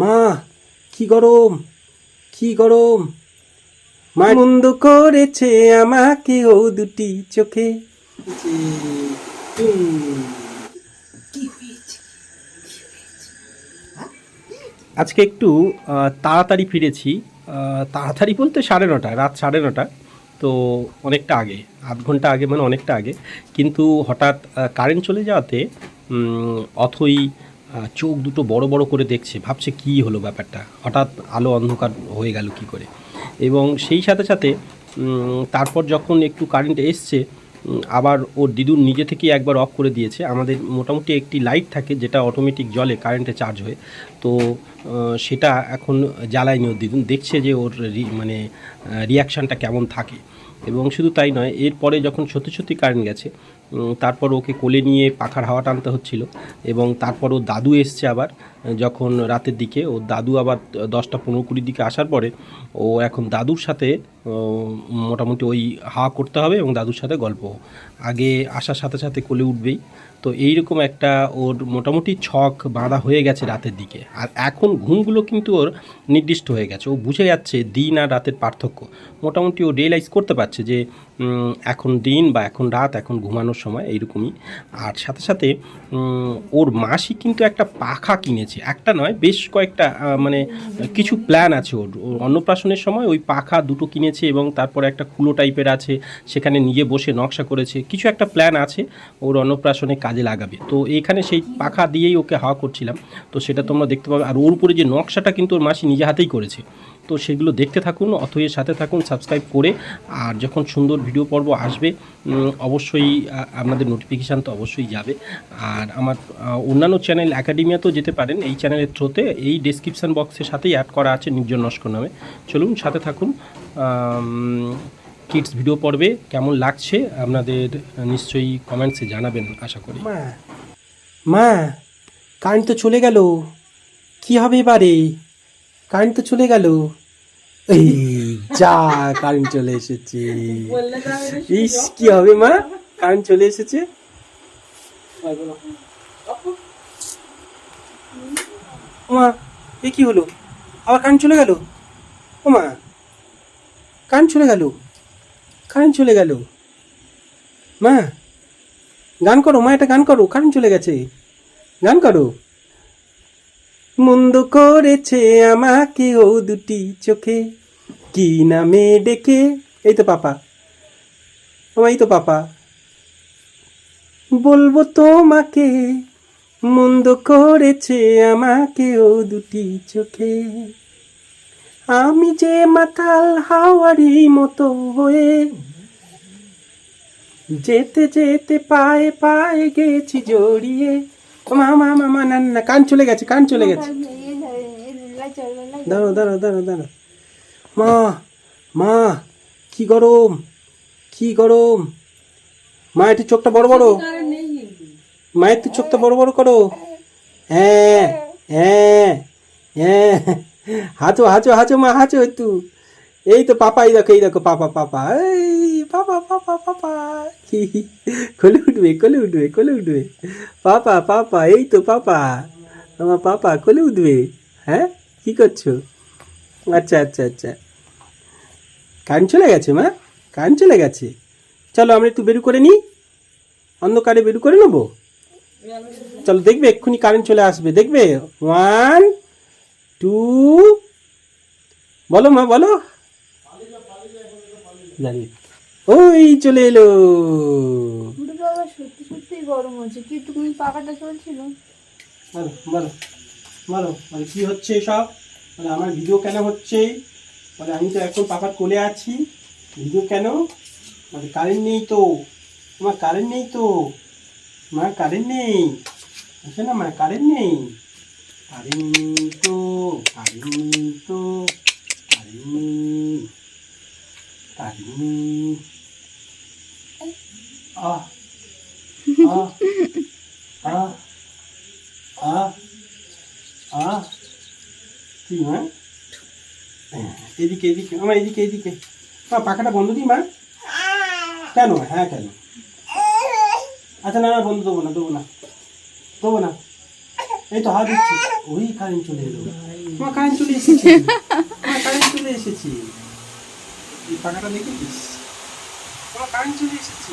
মা কি গরম কি গরম। মা মন্দ করেছে আমাকে ও দুটি চোখে। আজকে একটু তাড়াতাড়ি ফিরেছি। তাড়াতাড়ি বলতে সাড়ে নটা রাত সাড়ে নটা। তো অনেকটা আগে আধ ঘণ্টা আগে মানে অনেকটা আগে। কিন্তু হঠাৎ কারেন্ট চলে যাওয়াতে অথই চোখ দুটো বড় বড় করে দেখছে, ভাবছে কি হলো ব্যাপারটা। হঠাৎ আলো অন্ধকার হয়ে গেল কি করে? এবং সেই সাথে সাথে তারপর যখন একটু কারেন্ট এসছে আবার ওর দিদুর নিজে থেকেই একবার অফ করে দিয়েছে। আমাদের মোটামুটি একটি লাইট থাকে যেটা অটোমেটিক জলে কারেন্টে চার্জ হয়ে। তো সেটা এখন জ্বালায়নি ওর দিদুন। দেখছে যে ওর মানে রিয়াকশানটা কেমন থাকে। এবং শুধু তাই নয়, এরপরে যখন সত্যি সত্যি কারেন্ট গেছে তারপর ওকে কোলে নিয়ে পাখার হাওয়া টানতে হচ্ছিল এবং তারপর ও দাদু এসছে আবার। যখন রাতের দিকে ও দাদু আবার দশটা পনেরো কুড়ির দিকে আসার পরে ও এখন দাদুর সাথে মোটামুটি ওই হাওয়া করতে হবে এবং দাদুর সাথে গল্প। আগে আসার সাথে সাথে কোলে উঠবেই। তো এইরকম একটা ওর মোটামুটি ছক বাঁধা হয়ে গেছে রাতের দিকে। আর এখন ঘুমগুলো কিন্তু ওর নির্দিষ্ট হয়ে গেছে। ও বুঝে যাচ্ছে দিন আর রাতের পার্থক্য। মোটামুটি ও রিয়েলাইজ করতে পারছে যে এখন দিন বা এখন রাত, এখন ঘুমানোর সময় এইরকমই। আর সাথে সাথে ওর মাসি কিন্তু একটা পাখা কিনেছে। একটা নয়, বেশ কয়েকটা মানে কিছু প্ল্যান আছে ওর। ওর অন্নপ্রাশনের সময় ওই পাখা দুটো কিনেছে এবং তারপরে একটা খুলো টাইপের আছে, সেখানে নিজে বসে নকশা করেছে। কিছু একটা প্ল্যান আছে, ওর অন্নপ্রাশনে কাজে লাগাবে। তো এখানে সেই পাখা দিয়েই ওকে হাওয়া করছিলাম। তো সেটা তোমরা দেখতে পাবে। আর ওর উপরে যে নকশাটা কিন্তু ওর মাসি নিজে হাতেই করেছে। তো সেগুলো দেখতে থাকুন অথয়ের সাথে থাকুন সাবস্ক্রাইব করে। আর যখন সুন্দর ভিডিও পর্ব আসবে অবশ্যই আপনাদের নোটিফিকেশান তো অবশ্যই যাবে। আর আমার অন্যান্য চ্যানেল একাডেমিয়াতেও যেতে পারেন, এই চ্যানেলের থ্রোতে এই ডেসক্রিপশান বক্সের সাথেই অ্যাড করা আছে নির্জন নস্কর নামে। চলুন, সাথে থাকুন। কিডস ভিডিও পর্বে কেমন লাগছে, আপনাদের, নিশ্চয়ই কমেন্টসে জানাবেন, আশা করি। মা কারেন্ট তো চলে গেল। কি হবে এবারে? কারেন্ট তো চলে গেল। এই যা কারেন্ট চলে এসেছে। ইস কি হবে মা? কারেন্ট চলে এসেছে? মা এ কি হলো? আবার কারেন্ট চলে গেল? ও মা কারেন্ট চলে গেল? কারেন্ট চলে গেল? মা গান করো মা এটা গান করো কারেন্ট চলে গেছে। গান করো। মন্দ করেছে আমাকে ও দুটি চোখে। কি নামে ডেকে? এই তো পাপা। ও, এই তো পাপা। বলব তোমাকে, মন্দ করেছে আমাকে ও দুটি চোখে। আমি যে মাতাল হাওয়ারি মতো হয়ে যেতে যেতে পায়ে পায়ে গেছি জড়িয়ে মামা মামা না না কান চলে গেছে, কান চলে গেছে। দাঁড়ো দাঁড়ো দাঁড়ো দাঁড়ো মা মা, কি গরম কি গরম। মা একটু চোখটা বড় বড়। মায়ের তো চোখটা বড় বড় করো। হ্যাঁ হ্যাঁ হ্যাঁ। হাঁচো হাঁচো হাঁচো, মা, হাঁচো একটু। এই তো পাপা এই দেখো এই দেখো, পাপা পাপা। এই পাপা পাপা পাপা। কোলে উঠবে কোলে উঠবে কোলে উঠবে। পাপা পাপা এই তো পাপা আমার পাপা কোলে উঠবে। হ্যাঁ? কি করছ? আচ্ছা আচ্ছা আচ্ছা। কারেন্ট চলে গেছে, মা? কারেন্ট চলে গেছে। চলো আমরা একটু বেরু করে নিই। অন্ধকারে বেরু করে নেব? চলো দেখবে, এক্ষুনি কারেন্ট চলে আসবে। দেখবে? ওয়ান টু বলো মা, বলো। জানি ওই চলে এলো। বাবা সত্যি সত্যি গরম হচ্ছে কি তুমি পাখাটা চলছিল? বলো বলো বলো মানে কি হচ্ছে সব মানে আমার ভিডিও কেন হচ্ছে? মানে আমি তো এখন পাপার কোলে আছি। ভিডিও কেন? মানে কারেন্ট নেই তো। আমার কারেন্ট নেই তো। মা কারেন্ট নেই। আছে না মা কারেন্ট নেই? কারেন্ট নেই তো কারেন্ট নেই তো কারেন্ট নেই কারেন্ট নেই। কি মা? এদিকে এদিকে আমার এদিকে এদিকে। মা, পাখাটা বন্ধ দিই, মা? কেন? হ্যাঁ কেন? আচ্ছা না না, বন্ধ দেবো না দেবো না। দেবো না। এই তো হাত দিচ্ছি। ওই কারেন্ট চলে এলো। মা কারেন্ট চলে এসেছি। মা কারেন্ট চলে এসেছে। এই পাখাটা দেখেছিস? মা কারেন্ট চলে এসেছে।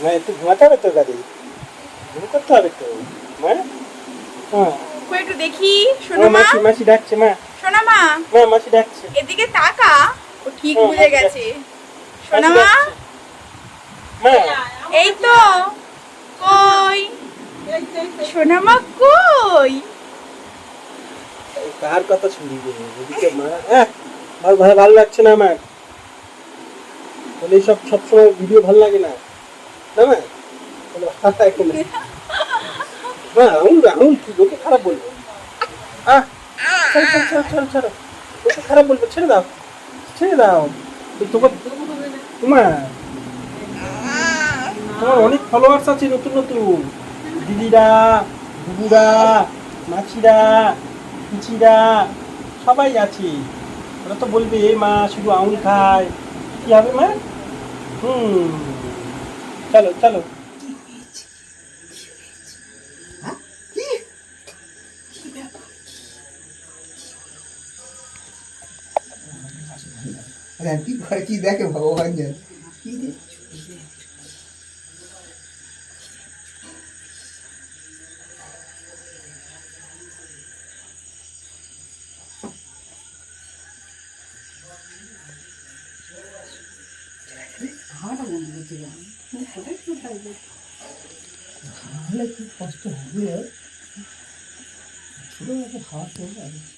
হ্যাঁ, একটু ঘুমাতে হবে তো গাড়ি ঘুম করতে হবে তো। মা? হ্যাঁ একটু দেখি শোনো মা মাসি মাসি ডাকছে মা। শোনো মা। মা মাসি ডাকছে। এদিকে তাকা ও ঠিক ও, বুঝে গেছে। শোনো মা। মা। এই তো কই? শোনা মা কই? কার কথা শুনবি? এদিকে মা। ভালো ভালো ভালো লাগছে না আমার? বলে সব সবসময় ভিডিও ভালো লাগে না? না। অনেক ফলোয়ার্স আছে নতুন নতুন। দিদিরা, বুবুরা মাছিরা পিচিরা সবাই আছে। ওরা তো বলবে মা, শুধু আঙুল খায়। কি হবে, মা? হুম। চলো চলো। হ্যাঁ কি ঘরে কি দেখে ভগবান জানে? কি রে? হলে খুব কষ্ট হবে ছোটো খাওয়া চলবে